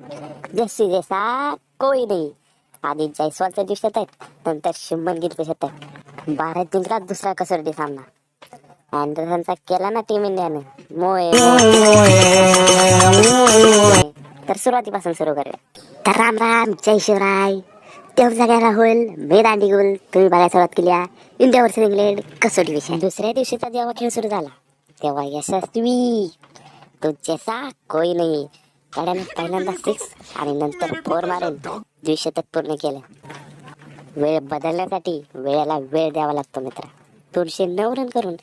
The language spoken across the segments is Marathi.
जशी जसा कोई नाही आधी जयस्वालच्या दिवसात आहेत नंतर शुभमन गिल दिवसात आहे भारत जिंकला दुसरा कसोटी सामना अँडरसनचा केला ना टीम इंडियानं मोये. तर सुरुवातीपासून सुरू करूया तर राम राम जय शिवराय तेव्हा जागायला होईल मी दांडी गुल तुम्ही बघायला सुरुवात केली इंडिया वर्सेस इंग्लंड कसोटी विषय दुसऱ्या दिवशीचा जेव्हा खेळ सुरू झाला तेव्हा यशस्वी तो जैसा कोई नाही त्याने पहिल्यांदा सिक्स आणि नंतर फोर मारून. द्विशतक पूर्ण केलं. वेळ बदलण्यासाठी वेळेला वेळ द्यावा लागतो मित्र. दोनशे नऊ रन करून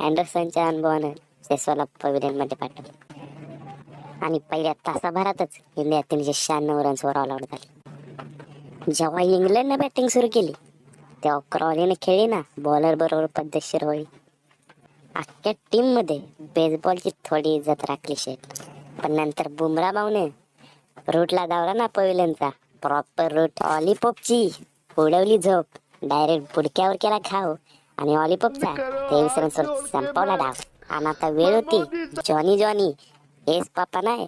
अँडरसनच्या अनुभवानं सेसवाला पविलियनमध्ये पाठवलं. आणि पहिल्या तासाभरातच इंडिया तीनशे शहाण्णव रन्सवर ऑल आउट झाली. जेव्हा इंग्लंडनं बॅटिंग सुरू केली तेव्हा क्रॉलीने खेळली ना बॉलर बरोबर पद्धतशीर होईल. अख्ख्या टीममध्ये बेसबॉलची थोडी इज्जत राखली शेट पण नंतर बुमरा भाऊने रूटला धावला ना पविलियनचा प्रॉपर रूट ऑलिपॉपची उडवली झोप. डायरेक्ट बुडक्यावर केला खाव आणि ऑलिपॉपचा ते संपवला डाव. आणि आता वेळ होती. जॉनी जॉनी हेच पापा नाही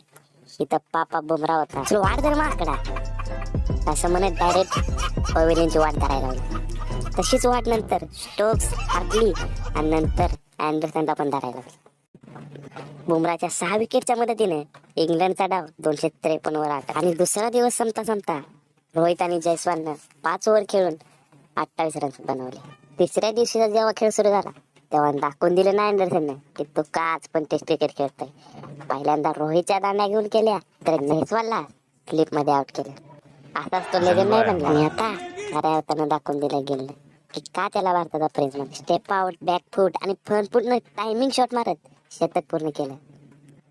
इथं पापा बुमरा होता. चल वाट धर माकडा असं म्हणत डायरेक्ट पवेलियनची वाट धरायला लागली. तशीच वाट नंतर. स्टोक्स हार्टली आणि नंतर अँडरसनला पण धरायला लागली. बुमराच्या सहा विकेटच्या मदतीने इंग्लंडचा डाव दोनशे त्रेपन्न वर आठ. आणि दुसरा दिवस संपता संपता रोहित आणि जयस्वालनं पाच ओव्हर खेळून अठ्ठावीस रन बनवले. तिसऱ्या दिवशीचा जेव्हा खेळ सुरू झाला तेव्हा दाखवून दिलं ना अँडरसनने की तो काच पण टेस्ट क्रिकेट खेळतोय. पहिल्यांदा रोहितच्या दांड्या घेऊन केल्या तर जयस्वालला क्लिपमध्ये आउट केलं. आताच तो लगेच नाही बनला. आणि आता खऱ्या अर्थानं दाखवून दिलं गेलं की का त्याला भारताचा press step out back foot आणि फ्रंट फूटनं टायमिंग शॉट मारत शतक पूर्ण केलं.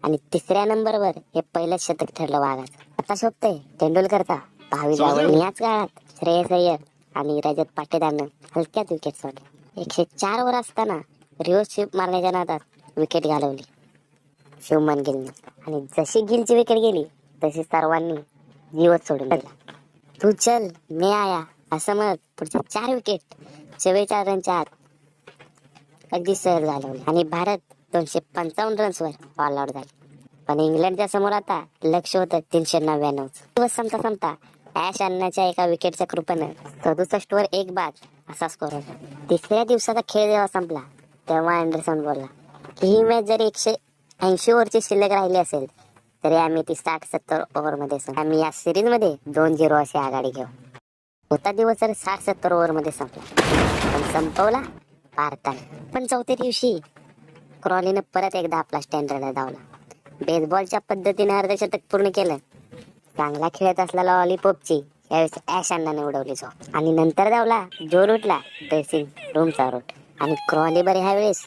आणि तिसऱ्या नंबरवर हे पहिलंच शतक ठरलं वाघाचं. आता शोभतंय. तेंडुलकरचा भावी जावळ याच काळात श्रेयस अय्यर आणि रजत पाटेदारनं हलक्यात विकेट सोडले एकशे चार वर असताना रिवर्स शिप मारण्याच्या नादात विकेट घालवली. शुभमन गिलने. आणि जशी गिलची विकेट गेली तशी सर्वांनी जीवच सोडून दिला. तू चल मी आया. असं म्हणत पुढचे चार विकेट चव्वेचाळीस रनच्या आत अगदी सहज घालवले. आणि भारत दोनशे पंचावन्न रन्सवर ऑल आउट झाले. पण इंग्लंडच्या समोर आता लक्ष होतं तीनशे नव्याण्णव दिवस संपता संपता ॲश अन्नाच्या एका विकेटच्या कृपेनं सदुसष्ट वर एक बाद असा स्कोर होता. तिसऱ्या दिवसाचा खेळ जेव्हा संपला तेव्हा अँडरसन बोलला की ही मॅच जरी एकशे ऐंशी ओव्हरची शिल्लक राहिली असेल तरी आम्ही ती साठ सत्तर ओव्हरमध्ये आम्ही या सिरीजमध्ये दोन झिरो अशी आघाडी घेऊ. होता दिवस तर साठ सत्तर ओव्हरमध्ये संपला पण संपवला भारताने. पण चौथ्या दिवशी क्रॉलीनं परत एकदा आपला स्टँडर्ड धावला. बेसबॉलच्या पद्धतीने अर्धशतक पूर्ण केलं. चांगला खेळत असलेला लॉलीपॉपची यावेळेस ॲश अण्णाने उडवली जो आणि नंतर धावला. जो रूटला ड्रेसिंग रूमचा रूट आणि क्रॉली बरे ह्यावेळेस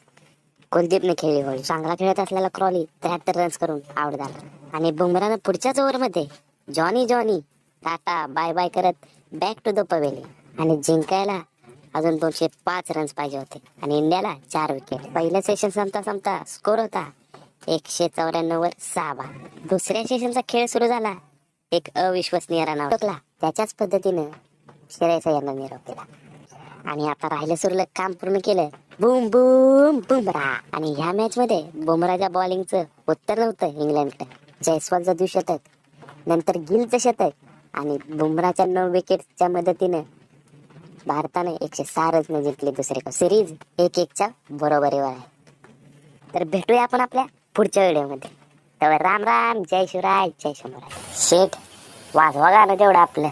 कुलदीपने खेळली होळी. चांगला खेळत असलेला क्रॉली त्र्याहत्तर रन्स करून आउट झाला. आणि बुमरानं पुढच्याच ओव्हरमध्ये Johnny Johnny tata bye bye करत बॅक टू द पवेली आणि जिंकायला अजून दोनशे पाच रन्स पाहिजे होते. आणि इंडियाला चार विकेट पहिलं सेशन संपता संपता स्कोर होता. एकशे चौऱ्याण्णव वर सहा बाद दुसऱ्या सेशनचा खेळ सुरू झाला. एक अविश्वसनीय रन टाकला त्याच्याच पद्धतीनं श्रेयस यांना निरोप दिला. आणि आता राहिलं सुरलं काम पूर्ण केलं. बूम बूम बुमरा आणि ह्या मॅच मध्ये बुमराच्या बॉलिंगचं उत्तर नव्हतं इंग्लंडकडे. जयस्वालचं द्विशतक नंतर गिलचं शतक. आणि बुमराच्या नऊ विकेटच्या मदतीनं भारताने एकशे सहा रन जिंकली दुसरे सिरीज एक एकच्या बरोबरीवर आहे. तर भेटूया आपण आपल्या पुढच्या व्हिडिओमध्ये. तर राम राम जय शिवराय जय शंभराय शेठ वाजवा गाणं तेवढं आपलं.